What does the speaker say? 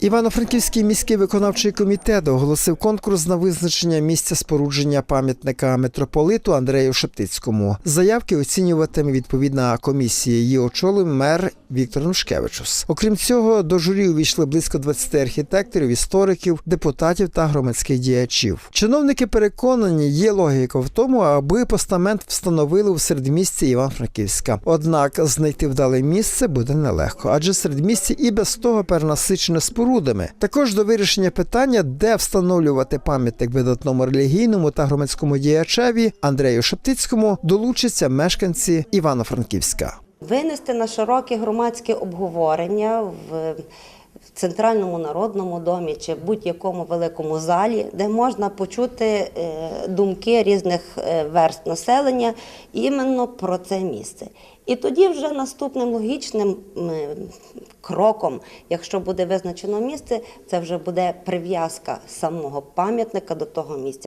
Івано-Франківський міський виконавчий комітет оголосив конкурс на визначення місця спорудження пам'ятника митрополиту Андрею Шептицькому. Заявки оцінюватиме відповідна комісія. Її очолив мер Віктор Нушкевичус. Окрім цього, до журі увійшли близько 20 архітекторів, істориків, депутатів та громадських діячів. Чиновники переконані, є логіка в тому, аби постамент встановили у середмісті Іван-Франківська. Однак знайти вдале місце буде нелегко, адже середмістя і без того перенасичене спорудами. Також до вирішення питання, де встановлювати пам'ятник видатному релігійному та громадському діячеві Андрею Шептицькому долучаться мешканці Івано-Франківська. Винести на широке громадське обговорення в в центральному народному домі чи будь-якому великому залі, де можна почути е, думки різних е, верст населення іменно про це місце. І тоді вже наступним логічним кроком, якщо буде визначено місце, це вже буде прив'язка самого пам'ятника до того місця.